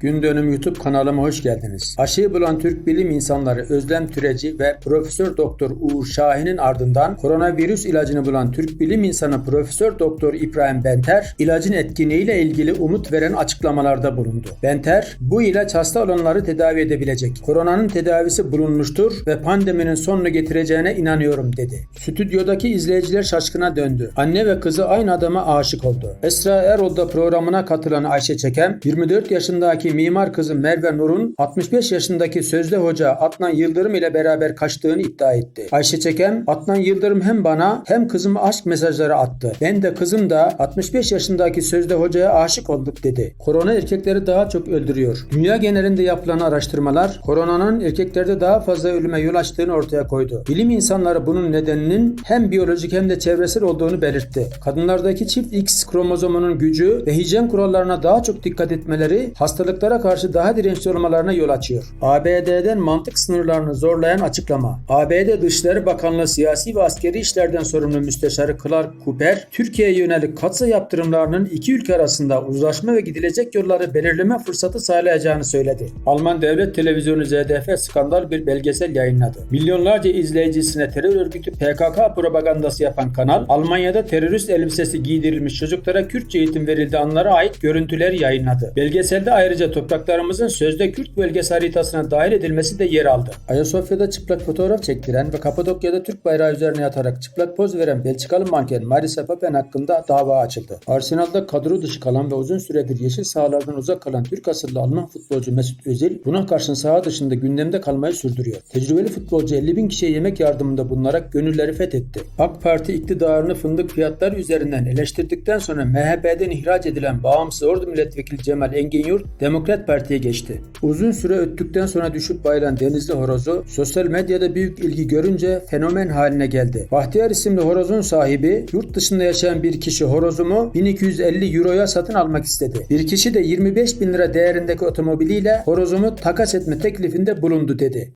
Gün Dönüm YouTube kanalıma hoş geldiniz. Aşıyı bulan Türk bilim insanları Özlem Türeci ve Profesör Doktor Uğur Şahin'in ardından koronavirüs ilacını bulan Türk bilim insanı Profesör Doktor İbrahim Benter, ilacın etkinliğiyle ilgili umut veren açıklamalarda bulundu. Benter, bu ilaç hasta olanları tedavi edebilecek. Koronanın tedavisi bulunmuştur ve pandeminin sonunu getireceğine inanıyorum dedi. Stüdyodaki izleyiciler şaşkına döndü. Anne ve kızı aynı adama aşık oldu. Esra Erol'da programına katılan Ayşe Çekem, 24 yaşındaki mimar kızı Merve Nur'un 65 yaşındaki sözde hoca Adnan Yıldırım ile beraber kaçtığını iddia etti. Ayşe Çekem, Adnan Yıldırım hem bana hem kızıma aşk mesajları attı. Ben de kızım da 65 yaşındaki sözde hocaya aşık olduk dedi. Korona erkekleri daha çok öldürüyor. Dünya genelinde yapılan araştırmalar koronanın erkeklerde daha fazla ölüme yol açtığını ortaya koydu. Bilim insanları bunun nedeninin hem biyolojik hem de çevresel olduğunu belirtti. Kadınlardaki çift X kromozomunun gücü ve hijyen kurallarına daha çok dikkat etmeleri hastalıklara karşı daha dirençli olmalarına yol açıyor. ABD'den mantık sınırlarını zorlayan açıklama. ABD Dışişleri Bakanlığı siyasi ve askeri işlerden sorumlu müsteşarı Clark Cooper, Türkiye'ye yönelik katsa yaptırımlarının iki ülke arasında uzlaşma ve gidilecek yolları belirleme fırsatı sağlayacağını söyledi. Alman devlet televizyonu ZDF skandal bir belgesel yayınladı. Milyonlarca izleyicisine terör örgütü PKK propagandası yapan kanal, Almanya'da terörist elbisesi giydirilmiş çocuklara Kürtçe eğitim verildiği anlara ait görüntüler yayınladı. Belgeselde ayrıca topraklarımızın sözde Kürt bölgesi haritasına dahil edilmesi de yer aldı. Ayasofya'da çıplak fotoğraf çektiren ve Kapadokya'da Türk bayrağı üzerine yatarak çıplak poz veren Belçikalı manken Marisa Papen hakkında dava açıldı. Arsenal'da kadro dışı kalan ve uzun süredir yeşil sahalardan uzak kalan Türk asıllı Alman futbolcu Mesut Özil buna karşın saha dışında gündemde kalmayı sürdürüyor. Tecrübeli futbolcu 50 bin kişiye yemek yardımında bulunarak gönülleri fethetti. AK Parti iktidarını fındık fiyatları üzerinden eleştirdikten sonra MHP'den ihraç edilen bağımsız Ordu Milletvekili Cemal Engin Yurt Demokrat Parti'ye geçti. Uzun süre öttükten sonra düşüp bayılan Denizli horozu sosyal medyada büyük ilgi görünce fenomen haline geldi. Bahtiyar isimli horozun sahibi yurt dışında yaşayan bir kişi horozumu 1250 euroya satın almak istedi. Bir kişi de 25 bin lira değerindeki otomobiliyle horozumu takas etme teklifinde bulundu dedi.